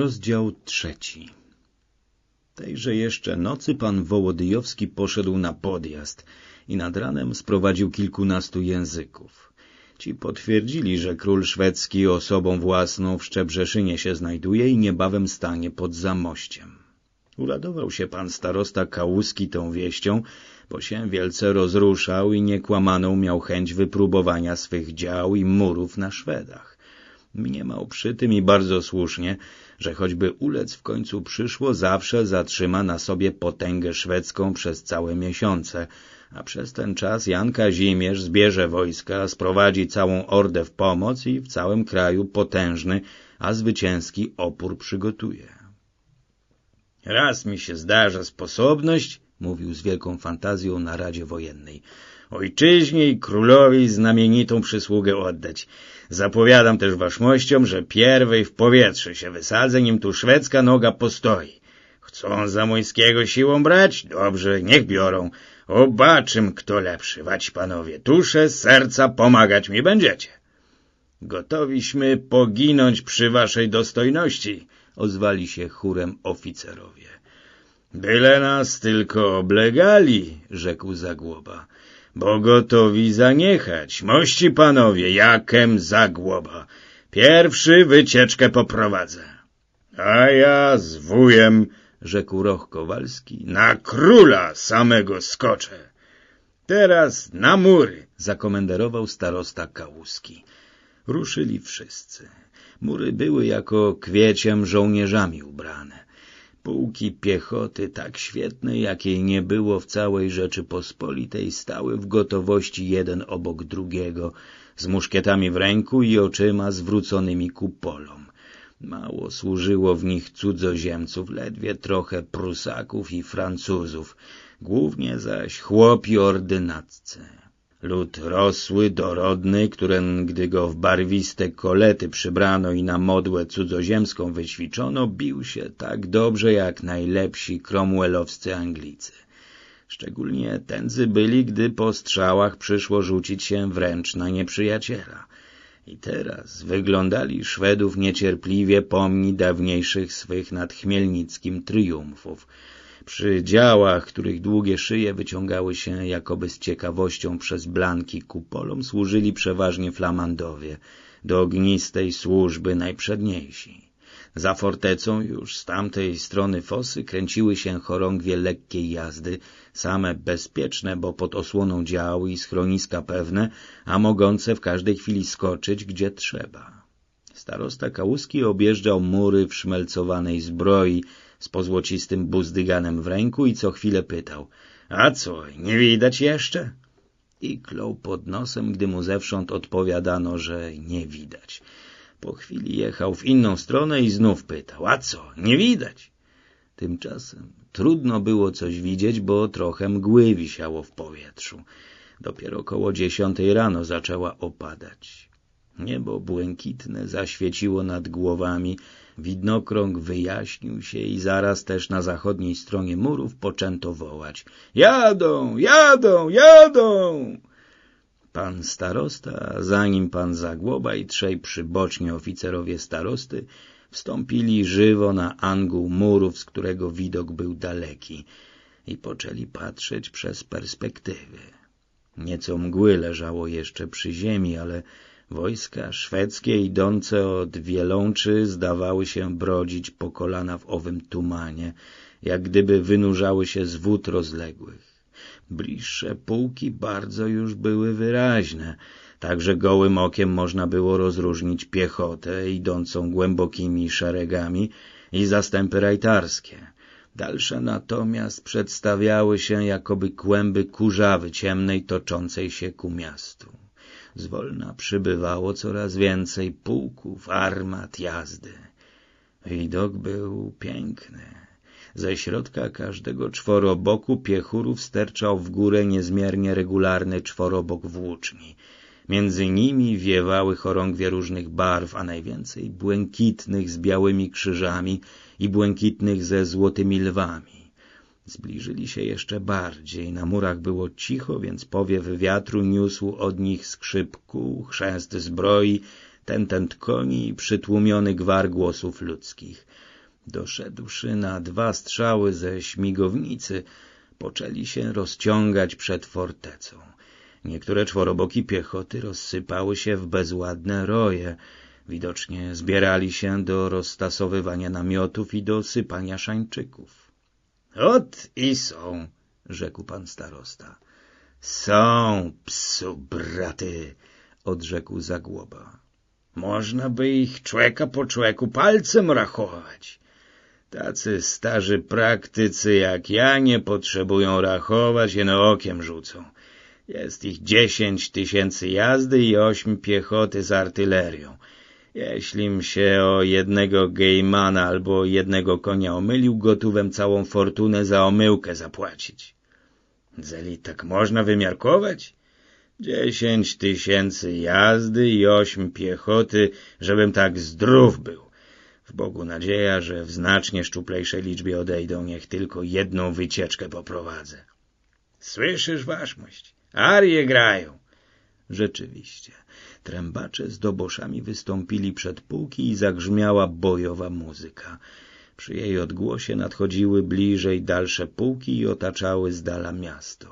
Rozdział trzeci Tejże jeszcze nocy pan Wołodyjowski poszedł na podjazd i nad ranem sprowadził kilkunastu języków. Ci potwierdzili, że król szwedzki osobą własną w Szczebrzeszynie się znajduje i niebawem stanie pod zamościem. Uradował się pan starosta Kałuski tą wieścią, bo się wielce rozruszał i niekłamaną miał chęć wypróbowania swych dział i murów na Szwedach. Mniemał przy tym i bardzo słusznie, że choćby ulec w końcu przyszło, zawsze zatrzyma na sobie potęgę szwedzką przez całe miesiące, a przez ten czas Jan Kazimierz zbierze wojska, sprowadzi całą ordę w pomoc i w całym kraju potężny, a zwycięski opór przygotuje. Raz mi się zdarza sposobność, mówił z wielką fantazją na Radzie Wojennej, ojczyźnie i królowi znamienitą przysługę oddać. Zapowiadam też waszmościom, że pierwej w powietrze się wysadzę, nim tu szwedzka noga postoi. Chcą Zamojskiego siłą brać? Dobrze, niech biorą. Obaczym, kto lepszy, wać panowie. Tusze serca pomagać mi będziecie. Gotowiśmy poginąć przy waszej dostojności, ozwali się chórem oficerowie. Byle nas tylko oblegali, rzekł Zagłoba, bo gotowi zaniechać. Mości panowie, jakem Zagłoba. Pierwszy wycieczkę poprowadzę. A ja z wujem, rzekł Roch Kowalski, na króla samego skoczę. Teraz na mury, zakomenderował starosta Kałuski. Ruszyli wszyscy. Mury były jako kwieciem żołnierzami ubrane. Pułki piechoty tak świetnej, jakiej nie było w całej Rzeczypospolitej, stały w gotowości jeden obok drugiego, z muszkietami w ręku i oczyma zwróconymi ku polom. Mało służyło w nich cudzoziemców, ledwie trochę Prusaków i Francuzów, głównie zaś chłopi ordynaccy. Lud rosły, dorodny, któren, gdy go w barwiste kolety przybrano i na modłę cudzoziemską wyćwiczono, bił się tak dobrze jak najlepsi cromwellowscy Anglicy. Szczególnie tędzy byli, gdy po strzałach przyszło rzucić się wręcz na nieprzyjaciela. I teraz wyglądali Szwedów niecierpliwie pomni dawniejszych swych nad Chmielnickim triumfów. Przy działach, których długie szyje wyciągały się jakoby z ciekawością przez blanki kupolom, służyli przeważnie flamandowie, do ognistej służby najprzedniejsi. Za fortecą już z tamtej strony fosy kręciły się chorągwie lekkiej jazdy, same bezpieczne, bo pod osłoną działu i schroniska pewne, a mogące w każdej chwili skoczyć, gdzie trzeba. Starosta Kałuski objeżdżał mury w szmelcowanej zbroi, z pozłocistym buzdyganem w ręku i co chwilę pytał — A co, nie widać jeszcze? I klął pod nosem, gdy mu zewsząd odpowiadano, że nie widać. Po chwili jechał w inną stronę i znów pytał — A co, nie widać? Tymczasem trudno było coś widzieć, bo trochę mgły wisiało w powietrzu. Dopiero koło dziesiątej rano zaczęła opadać. Niebo błękitne zaświeciło nad głowami, widnokrąg wyjaśnił się i zaraz też na zachodniej stronie murów poczęto wołać — Jadą, jadą, jadą! Pan starosta, zanim pan Zagłoba i trzej przyboczni oficerowie starosty wstąpili żywo na angół murów, z którego widok był daleki i poczęli patrzeć przez perspektywy. Nieco mgły leżało jeszcze przy ziemi, ale Wojska szwedzkie idące od Wielączy zdawały się brodzić po kolana w owym tumanie, jak gdyby wynurzały się z wód rozległych. Bliższe pułki bardzo już były wyraźne, także gołym okiem można było rozróżnić piechotę idącą głębokimi szeregami i zastępy rajtarskie. Dalsze natomiast przedstawiały się jakoby kłęby kurzawy ciemnej toczącej się ku miastu. Zwolna przybywało coraz więcej pułków, armat, jazdy. Widok był piękny. Ze środka każdego czworoboku piechurów sterczał w górę niezmiernie regularny czworobok włóczni. Między nimi wiewały chorągwie różnych barw, a najwięcej błękitnych z białymi krzyżami i błękitnych ze złotymi lwami. Zbliżyli się jeszcze bardziej. Na murach było cicho, więc powiew wiatru niósł od nich skrzypku, chrzęst zbroi, ten tent koni i przytłumiony gwar głosów ludzkich. Doszedłszy na dwa strzały ze śmigownicy, poczęli się rozciągać przed fortecą. Niektóre czworoboki piechoty rozsypały się w bezładne roje. Widocznie zbierali się do roztasowywania namiotów i do sypania szańczyków. — Ot i są — rzekł pan starosta. — Są, psu braty — odrzekł Zagłoba. — Można by ich człeka po człeku palcem rachować. Tacy starzy praktycy jak ja nie potrzebują rachować, jeno okiem rzucą. Jest ich dziesięć tysięcy jazdy i ośm piechoty z artylerią. Jeślim się o jednego gejmana albo jednego konia omylił, gotówem całą fortunę za omyłkę zapłacić. Zeli tak można wymiarkować? Dziesięć tysięcy jazdy i ośm piechoty, żebym tak zdrów był. W Bogu nadzieja, że w znacznie szczuplejszej liczbie odejdą, niech tylko jedną wycieczkę poprowadzę. Słyszysz, waszmość? Arie grają. Rzeczywiście, trębacze z doboszami wystąpili przed pułki i zagrzmiała bojowa muzyka. Przy jej odgłosie nadchodziły bliżej dalsze pułki i otaczały z dala miasto.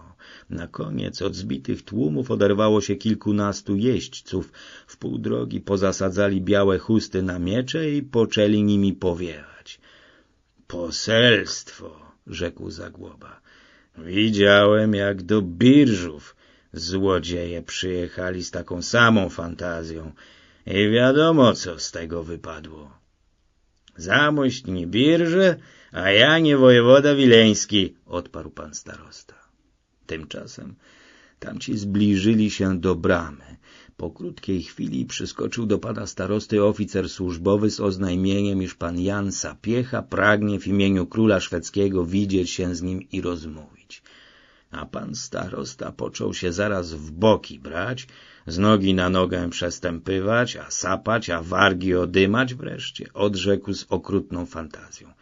Na koniec od zbitych tłumów oderwało się kilkunastu jeźdźców. W pół drogi pozasadzali białe chusty na miecze i poczęli nimi powiewać. Poselstwo, rzekł Zagłoba. Widziałem, jak do birżów złodzieje przyjechali z taką samą fantazją i wiadomo, co z tego wypadło. Zamość nie birże, a ja nie wojewoda wileński, odparł pan starosta. Tymczasem tamci zbliżyli się do bramy. Po krótkiej chwili przyskoczył do pana starosty oficer służbowy z oznajmieniem, iż pan Jan Sapiecha pragnie w imieniu króla szwedzkiego widzieć się z nim i rozmówić. A pan starosta począł się zaraz w boki brać, z nogi na nogę przestępywać, a sapać, a wargi odymać wreszcie, odrzekł z okrutną fantazją.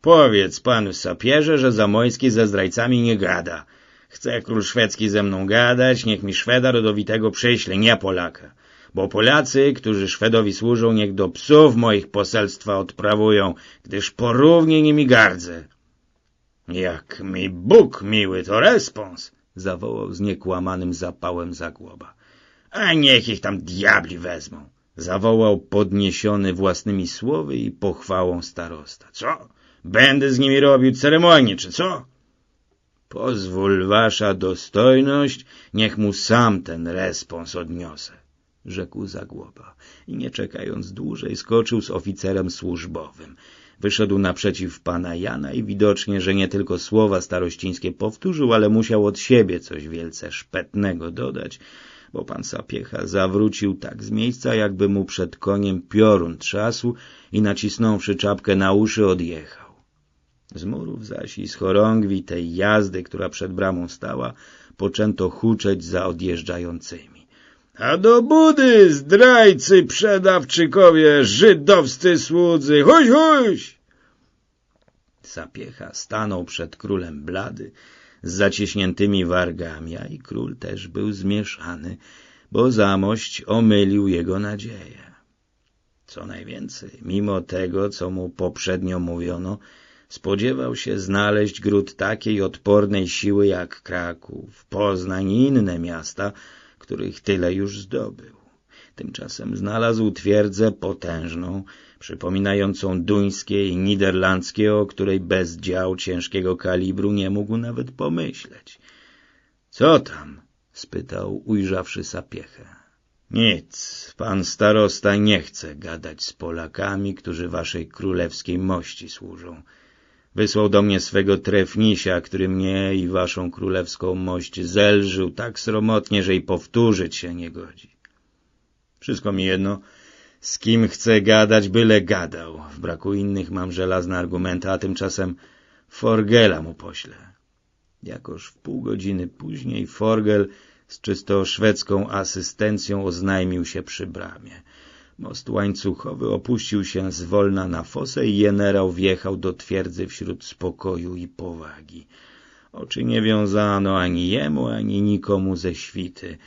Powiedz panu sapierze, że Zamojski ze zdrajcami nie gada — Chce król szwedzki ze mną gadać, niech mi Szweda rodowitego przyśle, nie Polaka. Bo Polacy, którzy Szwedowi służą, niech do psów moich poselstwa odprawują, gdyż porównie nimi gardzę. Jak mi Bóg miły, to respons, zawołał z niekłamanym zapałem Zagłoba. A niech ich tam diabli wezmą, zawołał podniesiony własnymi słowy i pochwałą starosta. Co? Będę z nimi robił ceremonię, czy co? Pozwól wasza dostojność, niech mu sam ten respons odniosę, rzekł Zagłoba i nie czekając dłużej skoczył z oficerem służbowym. Wyszedł naprzeciw pana Jana i widocznie, że nie tylko słowa starościńskie powtórzył, ale musiał od siebie coś wielce szpetnego dodać, bo pan Sapiecha zawrócił tak z miejsca, jakby mu przed koniem piorun trzasł i nacisnąwszy czapkę na uszy odjechał. Z murów zaś i z chorągwi tej jazdy, która przed bramą stała, poczęto huczeć za odjeżdżającymi. A do budy, zdrajcy, przedawczykowie, żydowscy słudzy, huś, huś! Sapiecha stanął przed królem blady, z zaciśniętymi wargami, a i król też był zmieszany, bo zamość omylił jego nadzieję. Co najwięcej, mimo tego, co mu poprzednio mówiono, spodziewał się znaleźć gród takiej odpornej siły jak Kraków, Poznań i inne miasta, których tyle już zdobył. Tymczasem znalazł twierdzę potężną, przypominającą duńskie i niderlandzkie, o której bez dział ciężkiego kalibru nie mógł nawet pomyśleć. — Co tam? — spytał, ujrzawszy sapiechę. — Nic, pan starosta nie chce gadać z Polakami, którzy waszej królewskiej mości służą. Wysłał do mnie swego trefnisia, który mnie i waszą królewską mość zelżył tak sromotnie, że i powtórzyć się nie godzi. Wszystko mi jedno, z kim chcę gadać, byle gadał. W braku innych mam żelazne argumenty, a tymczasem Forgela mu poślę. Jakoż w pół godziny później Forgel z czysto szwedzką asystencją oznajmił się przy bramie. Most łańcuchowy opuścił się zwolna na fosę i generał wjechał do twierdzy wśród spokoju i powagi. Oczy nie wiązano ani jemu, ani nikomu ze świty.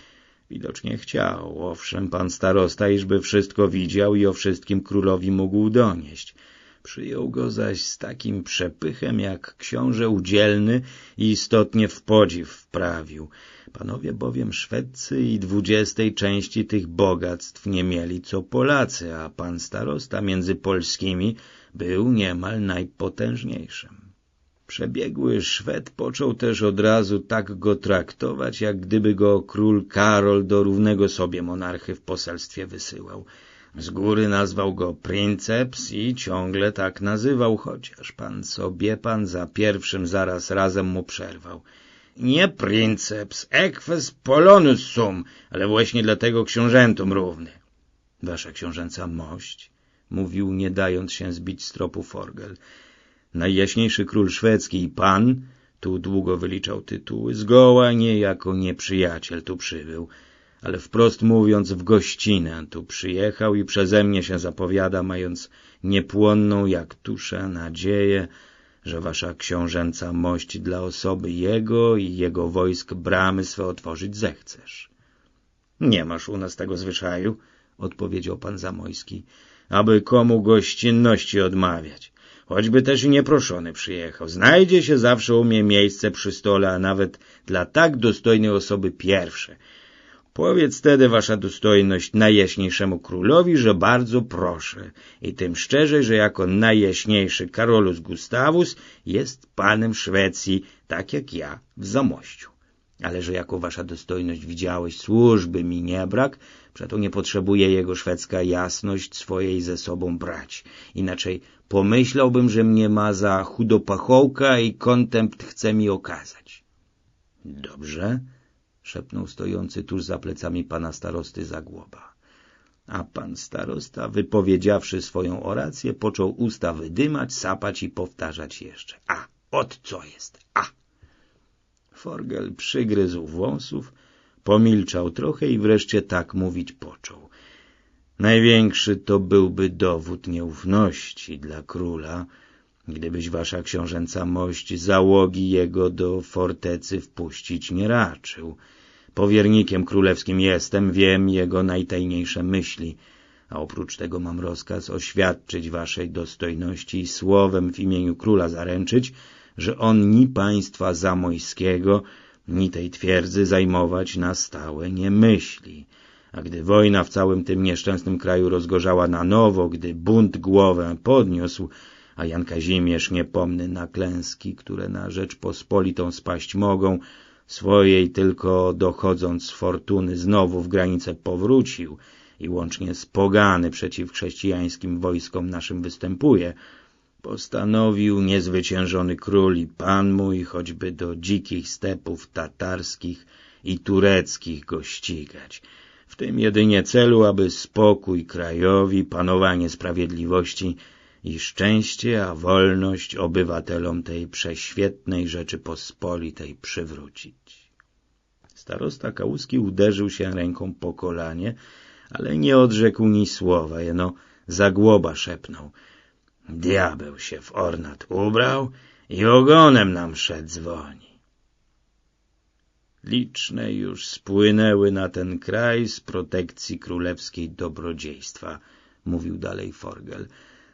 Widocznie chciał, owszem, pan starosta, iżby wszystko widział i o wszystkim królowi mógł donieść. Przyjął go zaś z takim przepychem, jak książę udzielny i istotnie w podziw wprawił. Panowie bowiem szwedcy i dwudziestej części tych bogactw nie mieli co Polacy, a pan starosta między polskimi był niemal najpotężniejszym. Przebiegły Szwed począł też od razu tak go traktować, jak gdyby go król Karol do równego sobie monarchy w poselstwie wysyłał. Z góry nazwał go princeps i ciągle tak nazywał, chociaż pan sobie pan za pierwszym zaraz razem mu przerwał. Nie princeps, eques polonus sum, ale właśnie dlatego książętom równy. Wasza książęca mość, mówił nie dając się zbić z tropu Forgel. Najjaśniejszy król szwedzki i pan, tu długo wyliczał tytuły, zgoła nie jako nieprzyjaciel tu przybył, ale wprost mówiąc w gościnę tu przyjechał i przeze mnie się zapowiada, mając niepłonną jak tusza nadzieję, że wasza książęca mość dla osoby jego i jego wojsk bramy swe otworzyć zechcesz. Nie masz u nas tego zwyczaju, odpowiedział pan Zamojski, aby komu gościnności odmawiać. Choćby też i nieproszony przyjechał. Znajdzie się zawsze u mnie miejsce przy stole, a nawet dla tak dostojnej osoby pierwsze – Powiedz tedy, wasza dostojność, najjaśniejszemu królowi, że bardzo proszę i tym szczerzej, że jako najjaśniejszy Karolus Gustavus jest panem Szwecji, tak jak ja w Zamościu. Ale że jako wasza dostojność widziałeś służby mi nie brak, przeto nie potrzebuje jego szwedzka jasność swojej ze sobą brać. Inaczej pomyślałbym, że mnie ma za chudopachołka i kontempt chce mi okazać. Dobrze, szepnął stojący tuż za plecami pana starosty Zagłoba. A pan starosta, wypowiedziawszy swoją orację, począł usta wydymać, sapać i powtarzać jeszcze. A, od co jest? A! Forgel przygryzł wąsów, pomilczał trochę i wreszcie tak mówić począł. Największy to byłby dowód nieufności dla króla, gdybyś wasza książęca mość załogi jego do fortecy wpuścić nie raczył. Powiernikiem królewskim jestem, wiem jego najtajniejsze myśli, a oprócz tego mam rozkaz oświadczyć waszej dostojności i słowem w imieniu króla zaręczyć, że on ni państwa zamojskiego, ni tej twierdzy zajmować na stałe nie myśli. A gdy wojna w całym tym nieszczęsnym kraju rozgorzała na nowo, gdy bunt głowę podniósł, a Jan Kazimierz niepomny na klęski, które na Rzeczpospolitą spaść mogą, swojej tylko dochodząc z fortuny znowu w granicę powrócił i łącznie z pogany przeciw chrześcijańskim wojskom naszym występuje, postanowił niezwyciężony król i pan mój choćby do dzikich stepów tatarskich i tureckich go ścigać. W tym jedynie celu, aby spokój krajowi, panowanie sprawiedliwości i szczęście, a wolność obywatelom tej prześwietnej Rzeczypospolitej przywrócić. Starosta Kałuski uderzył się ręką po kolanie, ale nie odrzekł ni słowa, jeno zagłoba szepnął. Diabeł się w ornat ubrał i ogonem nam szedł dzwoni. Liczne już spłynęły na ten kraj z protekcji królewskiej dobrodziejstwa, mówił dalej Forgel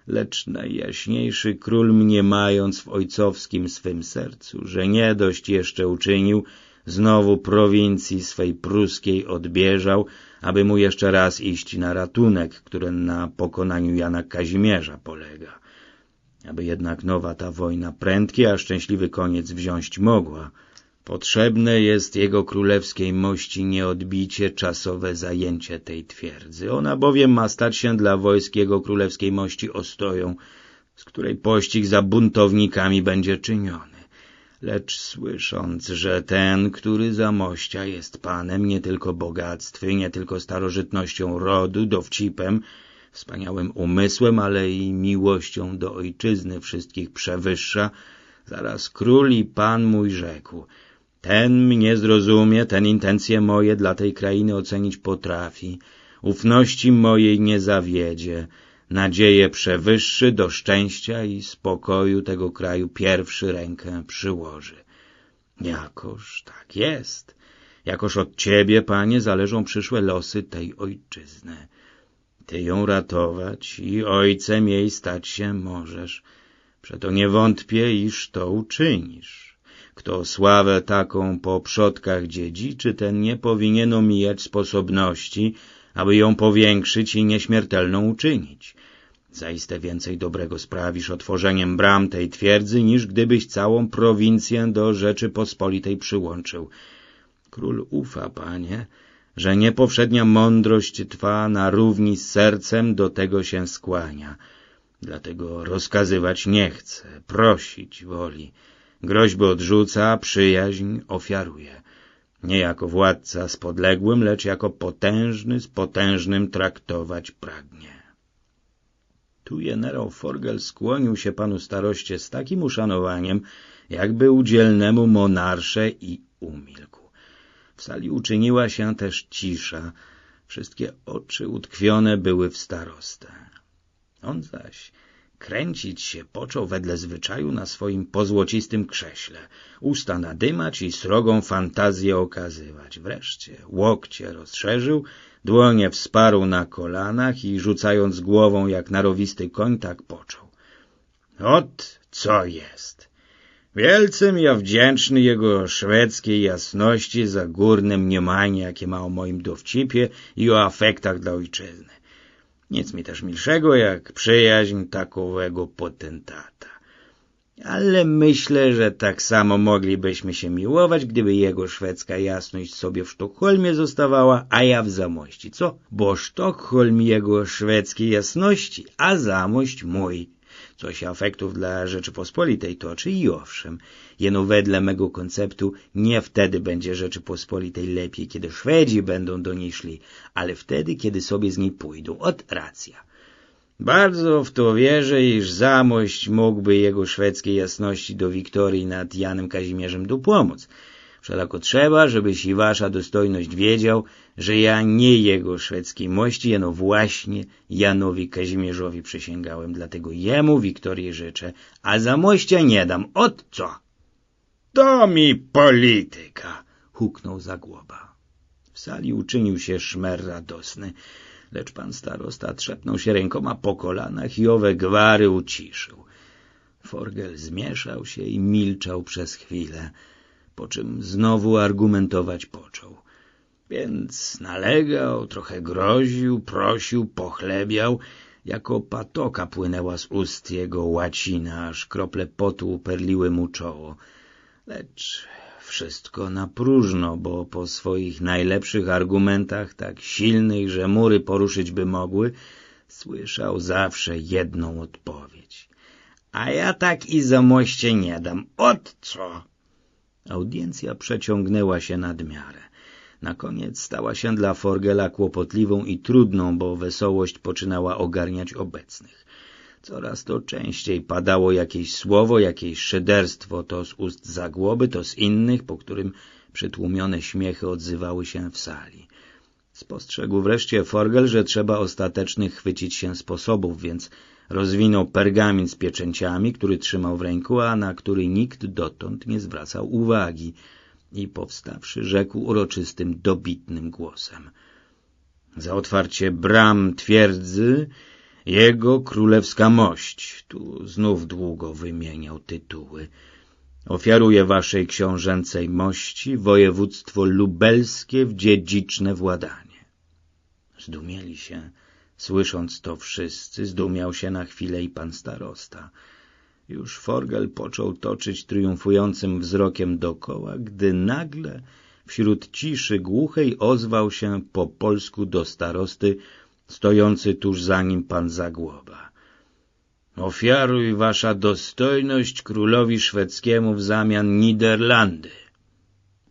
lecz najjaśniejszy król mniemając w ojcowskim swym sercu, że nie dość jeszcze uczynił, znowu prowincji swej pruskiej odbieżał, aby mu jeszcze raz iść na ratunek, który na pokonaniu Jana Kazimierza polega. Aby jednak nowa ta wojna prędki, a szczęśliwy koniec wziąć mogła, Potrzebne jest jego królewskiej mości nieodbicie czasowe zajęcie tej twierdzy. Ona bowiem ma stać się dla wojsk jego królewskiej mości ostoją, z której pościg za buntownikami będzie czyniony. Lecz słysząc, że ten, który za mościa jest panem nie tylko bogactwy, nie tylko starożytnością rodu, dowcipem, wspaniałym umysłem, ale i miłością do ojczyzny wszystkich przewyższa, zaraz król i pan mój rzekł – ten mnie zrozumie, ten intencje moje dla tej krainy ocenić potrafi, ufności mojej nie zawiedzie, nadzieję przewyższy do szczęścia i spokoju tego kraju pierwszy rękę przyłoży. Jakoż tak jest. jakoż od ciebie, panie, zależą przyszłe losy tej ojczyzny. Ty ją ratować i ojcem jej stać się możesz. Przeto nie wątpię, iż to uczynisz. Kto sławę taką po przodkach dziedziczy, ten nie powinien omijać sposobności, aby ją powiększyć i nieśmiertelną uczynić. Zaiste więcej dobrego sprawisz otworzeniem bram tej twierdzy, niż gdybyś całą prowincję do Rzeczypospolitej przyłączył. Król ufa, panie, że niepowszednia mądrość twa na równi z sercem do tego się skłania. Dlatego rozkazywać nie chce, prosić woli. Groźby odrzuca, przyjaźń ofiaruje. Nie jako władca z podległym, lecz jako potężny z potężnym traktować pragnie. Tu generał Forgel skłonił się panu staroście z takim uszanowaniem, jakby udzielnemu monarsze i umilkł. W sali uczyniła się też cisza, wszystkie oczy utkwione były w starostę. On zaś kręcić się począł wedle zwyczaju na swoim pozłocistym krześle, usta nadymać i srogą fantazję okazywać. Wreszcie łokcie rozszerzył, dłonie wsparł na kolanach i rzucając głową jak narowisty koń, tak począł. Ot, co jest! Wielcym ja wdzięczny jego szwedzkiej jasności za górne mniemanie, jakie ma o moim dowcipie i o afektach dla ojczyzny. Nic mi też milszego, jak przyjaźń takowego potentata. Ale myślę, że tak samo moglibyśmy się miłować, gdyby jego szwedzka jasność sobie w Sztokholmie zostawała, a ja w Zamości. Co? Bo Sztokholm jego szwedzkiej jasności, a Zamość mój co się afektów dla Rzeczypospolitej toczy i owszem, jeno wedle mego konceptu nie wtedy będzie Rzeczypospolitej lepiej, kiedy Szwedzi będą do niej szli, ale wtedy, kiedy sobie z niej pójdą. Od racja. Bardzo w to wierzę, iż zamość mógłby jego szwedzkiej jasności do Wiktorii nad Janem Kazimierzem dopomóc. Wszelako trzeba, żebyś i wasza dostojność wiedział, że ja nie jego szwedzkiej mości, jeno właśnie Janowi Kazimierzowi przysięgałem, dlatego jemu Wiktorię życzę, a za mościa nie dam. Od co? To mi polityka, huknął Zagłoba. W sali uczynił się szmer radosny, lecz pan starosta trzepnął się rękoma po kolanach i owe gwary uciszył. Forgel zmieszał się i milczał przez chwilę, po czym znowu argumentować począł. Więc nalegał, trochę groził, prosił, pochlebiał, jako patoka płynęła z ust jego łacina, aż krople potu uperliły mu czoło. Lecz wszystko na próżno, bo po swoich najlepszych argumentach, tak silnych, że mury poruszyć by mogły, słyszał zawsze jedną odpowiedź. A ja tak i za moście nie dam. Od co? Audiencja przeciągnęła się nad miarę. Na koniec stała się dla Forgela kłopotliwą i trudną, bo wesołość poczynała ogarniać obecnych. Coraz to częściej padało jakieś słowo, jakieś szyderstwo, to z ust Zagłoby, to z innych, po którym przytłumione śmiechy odzywały się w sali. Spostrzegł wreszcie Forgel, że trzeba ostatecznych chwycić się sposobów, więc rozwinął pergamin z pieczęciami, który trzymał w ręku, a na który nikt dotąd nie zwracał uwagi i powstawszy rzekł uroczystym, dobitnym głosem. Za otwarcie bram twierdzy jego królewska mość, tu znów długo wymieniał tytuły, ofiaruje waszej książęcej mości województwo lubelskie w dziedziczne władanie. Zdumieli się Słysząc to wszyscy, zdumiał się na chwilę i pan starosta. Już Forgel począł toczyć triumfującym wzrokiem dokoła, gdy nagle wśród ciszy głuchej ozwał się po polsku do starosty, stojący tuż za nim pan Zagłoba. Ofiaruj wasza dostojność królowi szwedzkiemu w zamian Niderlandy.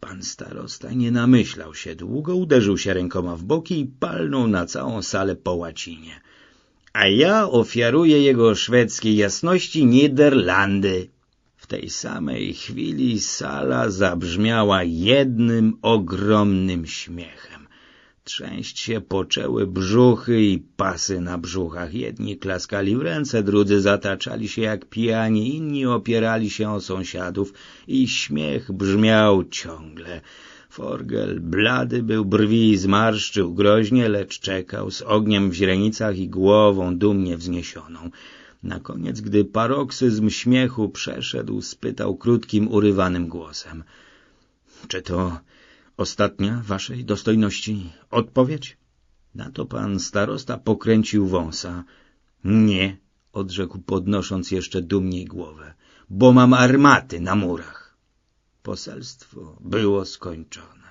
Pan starosta nie namyślał się długo, uderzył się rękoma w boki i palnął na całą salę po łacinie. A ja ofiaruję jego szwedzkiej jasności Niderlandy. W tej samej chwili sala zabrzmiała jednym ogromnym śmiechem. Trzęść się poczęły brzuchy i pasy na brzuchach. Jedni klaskali w ręce, drudzy zataczali się jak pijani, inni opierali się o sąsiadów i śmiech brzmiał ciągle. Forgel blady był, brwi zmarszczył groźnie, lecz czekał z ogniem w źrenicach i głową dumnie wzniesioną. Na koniec, gdy paroksyzm śmiechu przeszedł, spytał krótkim, urywanym głosem. — Czy to ostatnia waszej dostojności odpowiedź? Na to pan starosta pokręcił wąsa. — Nie — odrzekł podnosząc jeszcze dumniej głowę — bo mam armaty na murach. Poselstwo było skończone.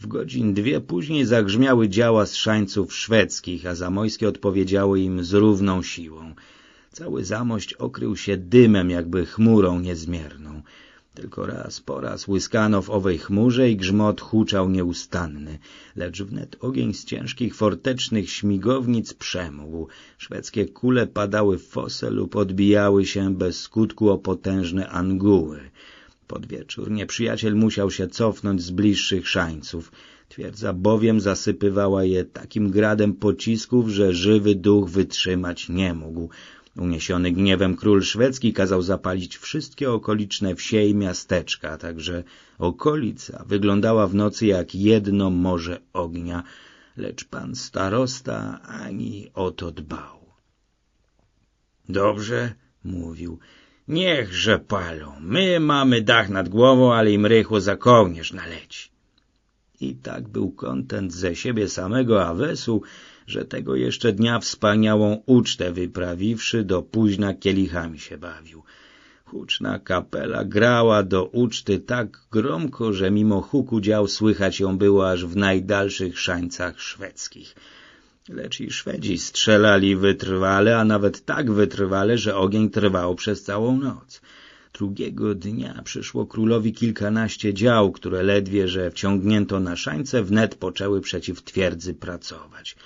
W godzin dwie później zagrzmiały działa szańców szwedzkich, a zamojskie odpowiedziały im z równą siłą. Cały zamość okrył się dymem, jakby chmurą niezmierną. Tylko raz po raz łyskano w owej chmurze i grzmot huczał nieustanny, lecz wnet ogień z ciężkich fortecznych śmigownic przemógł. Szwedzkie kule padały w fosę lub odbijały się bez skutku o potężne anguły. Pod wieczór nieprzyjaciel musiał się cofnąć z bliższych szańców. Twierdza bowiem zasypywała je takim gradem pocisków, że żywy duch wytrzymać nie mógł. Uniesiony gniewem król szwedzki kazał zapalić wszystkie okoliczne wsie i miasteczka, także okolica wyglądała w nocy jak jedno morze ognia, lecz pan starosta ani o to dbał. Dobrze, mówił, niechże palą, my mamy dach nad głową, ale im rychło za kołnierz naleci. I tak był kontent ze siebie samego Awesu, że tego jeszcze dnia wspaniałą ucztę wyprawiwszy, do późna kielichami się bawił. Huczna kapela grała do uczty tak gromko, że mimo huku dział słychać ją było aż w najdalszych szańcach szwedzkich. Lecz i Szwedzi strzelali wytrwale, a nawet tak wytrwale, że ogień trwał przez całą noc. Drugiego dnia przyszło królowi kilkanaście dział, które ledwie, że wciągnięto na szańce, wnet poczęły przeciw twierdzy pracować.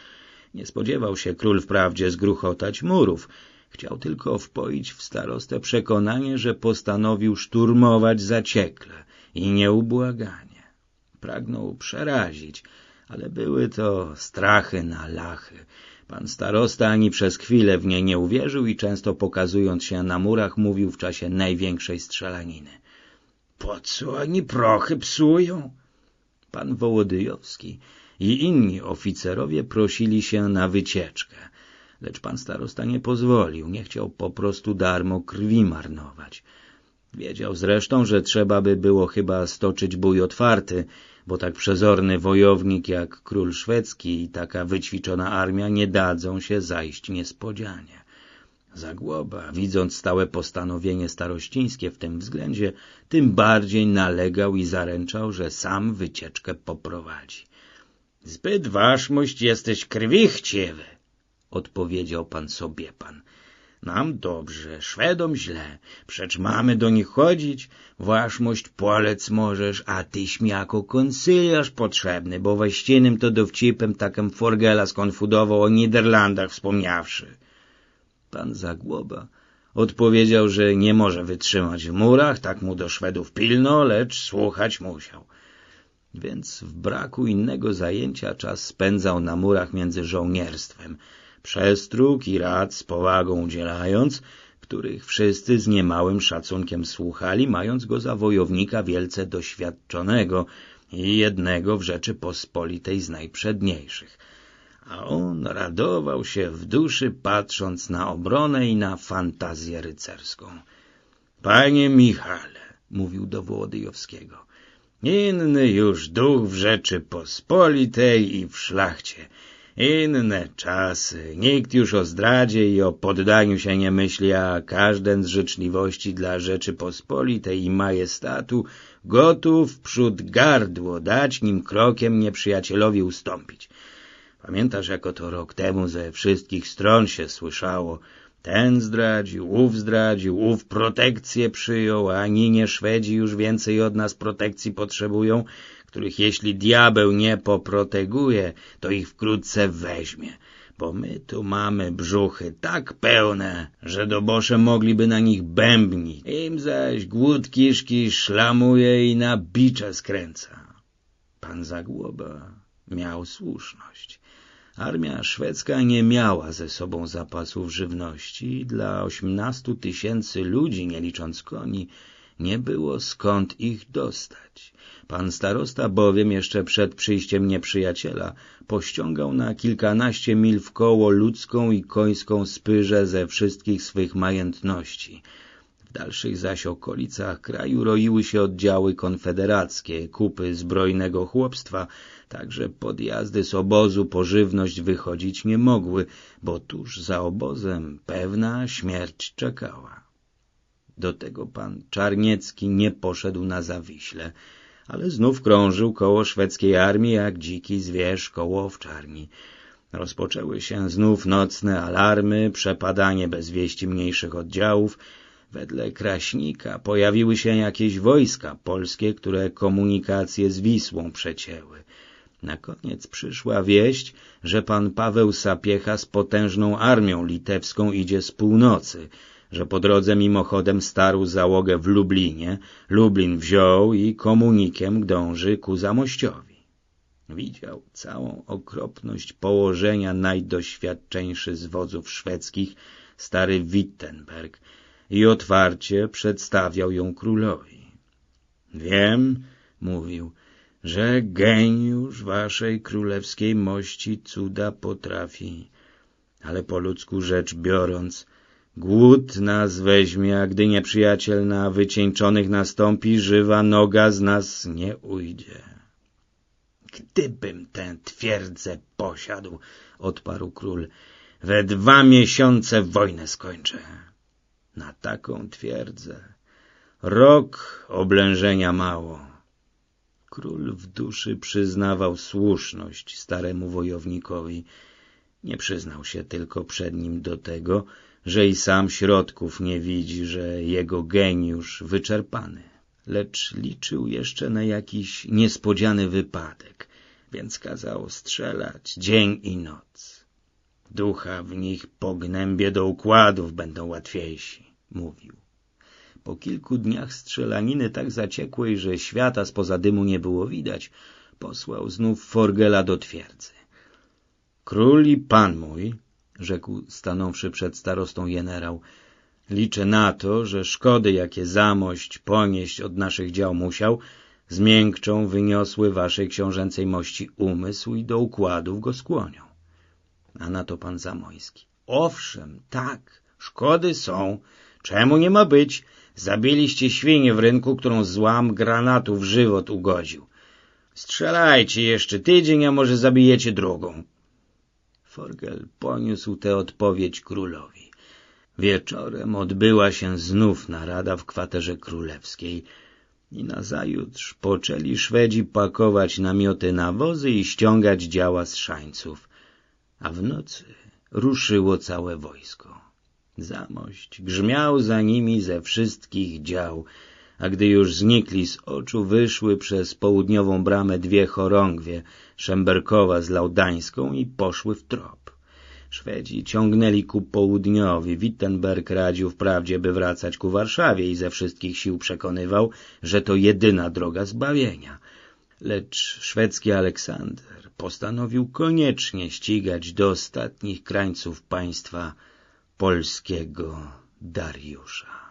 Nie spodziewał się król wprawdzie zgruchotać murów. Chciał tylko wpoić w starostę przekonanie, że postanowił szturmować zaciekle i nieubłaganie. Pragnął przerazić, ale były to strachy na lachy. Pan starosta ani przez chwilę w nie nie uwierzył i często pokazując się na murach mówił w czasie największej strzelaniny. — Po co oni prochy psują? Pan Wołodyjowski i inni oficerowie prosili się na wycieczkę, lecz pan starosta nie pozwolił, nie chciał po prostu darmo krwi marnować. Wiedział zresztą, że trzeba by było chyba stoczyć bój otwarty, bo tak przezorny wojownik jak król szwedzki i taka wyćwiczona armia nie dadzą się zajść niespodzianie. Zagłoba, widząc stałe postanowienie starościńskie w tym względzie, tym bardziej nalegał i zaręczał, że sam wycieczkę poprowadzi. Zbyt waszmość jesteś krwi chciwy, odpowiedział pan sobie pan. Nam dobrze, Szwedom źle, przecz mamy do nich chodzić, waszmość polec możesz, a tyś mi jako konsyliarz potrzebny, bo właścinym to dowcipem takem Forgela skonfudował o Niderlandach wspomniawszy. Pan Zagłoba odpowiedział, że nie może wytrzymać w murach, tak mu do Szwedów pilno, lecz słuchać musiał więc w braku innego zajęcia czas spędzał na murach między żołnierstwem, przestróg i rad z powagą udzielając, których wszyscy z niemałym szacunkiem słuchali, mając go za wojownika wielce doświadczonego i jednego w Rzeczy Pospolitej z najprzedniejszych. A on radował się w duszy, patrząc na obronę i na fantazję rycerską. — Panie Michale — mówił do Wołodyjowskiego Inny już duch w Rzeczy Pospolitej i w szlachcie. Inne czasy. Nikt już o zdradzie i o poddaniu się nie myśli, a każdy z życzliwości dla Rzeczy Pospolitej i majestatu gotów przód gardło dać, nim krokiem nieprzyjacielowi ustąpić. Pamiętasz, jako to rok temu ze wszystkich stron się słyszało, ten zdradził, ów zdradził, ów protekcję przyjął, a ani nie Szwedzi już więcej od nas protekcji potrzebują, których jeśli diabeł nie poproteguje, to ich wkrótce weźmie, bo my tu mamy brzuchy tak pełne, że dobosze mogliby na nich bębnić. Im zaś głód kiszki szlamuje i na bicze skręca. Pan Zagłoba miał słuszność. Armia szwedzka nie miała ze sobą zapasów żywności dla osiemnastu tysięcy ludzi, nie licząc koni, nie było skąd ich dostać. Pan starosta bowiem jeszcze przed przyjściem nieprzyjaciela pościągał na kilkanaście mil w koło ludzką i końską spyżę ze wszystkich swych majętności. W dalszych zaś okolicach kraju roiły się oddziały konfederackie, kupy zbrojnego chłopstwa, także podjazdy z obozu po żywność wychodzić nie mogły, bo tuż za obozem pewna śmierć czekała. Do tego pan Czarniecki nie poszedł na Zawiśle, ale znów krążył koło szwedzkiej armii jak dziki zwierz koło owczarni. Rozpoczęły się znów nocne alarmy, przepadanie bez wieści mniejszych oddziałów. Wedle Kraśnika pojawiły się jakieś wojska polskie, które komunikacje z Wisłą przecięły. Na koniec przyszła wieść, że pan Paweł Sapiecha z potężną armią litewską idzie z północy, że po drodze mimochodem starł załogę w Lublinie, Lublin wziął i komunikiem dąży ku Zamościowi. Widział całą okropność położenia najdoświadczeńszy z wodzów szwedzkich, stary Wittenberg, i otwarcie przedstawiał ją królowi. Wiem, mówił, że geniusz waszej królewskiej mości cuda potrafi, ale po ludzku rzecz biorąc, Głód nas weźmie, a gdy nieprzyjaciel na wycieńczonych nastąpi, żywa noga z nas nie ujdzie. Gdybym tę twierdzę posiadł, odparł król, we dwa miesiące wojnę skończę. Na taką twierdzę rok oblężenia mało. Król w duszy przyznawał słuszność staremu wojownikowi. Nie przyznał się tylko przed nim do tego, że i sam środków nie widzi, że jego geniusz wyczerpany. Lecz liczył jeszcze na jakiś niespodziany wypadek, więc kazał strzelać dzień i noc. Ducha w nich po gnębie do układów będą łatwiejsi, mówił. Po kilku dniach strzelaniny tak zaciekłej, że świata spoza dymu nie było widać, posłał znów Forgela do twierdzy. Król i pan mój, rzekł stanąwszy przed starostą generał, liczę na to, że szkody, jakie zamość ponieść od naszych dział musiał, zmiękczą wyniosły waszej książęcej mości umysł i do układów go skłonią. A na to pan Zamojski. Owszem, tak, szkody są. Czemu nie ma być? Zabiliście świnię w rynku, którą złam granatu w żywot ugodził. Strzelajcie jeszcze tydzień, a może zabijecie drugą. Forgel poniósł tę odpowiedź królowi. Wieczorem odbyła się znów narada w kwaterze królewskiej i nazajutrz poczęli Szwedzi pakować namioty na wozy i ściągać działa z szańców, a w nocy ruszyło całe wojsko. Zamość grzmiał za nimi ze wszystkich dział, a gdy już znikli z oczu, wyszły przez południową bramę dwie chorągwie, Szemberkowa z Laudańską i poszły w trop. Szwedzi ciągnęli ku południowi. Wittenberg radził wprawdzie, by wracać ku Warszawie i ze wszystkich sił przekonywał, że to jedyna droga zbawienia. Lecz szwedzki Aleksander postanowił koniecznie ścigać do ostatnich krańców państwa polskiego Dariusza.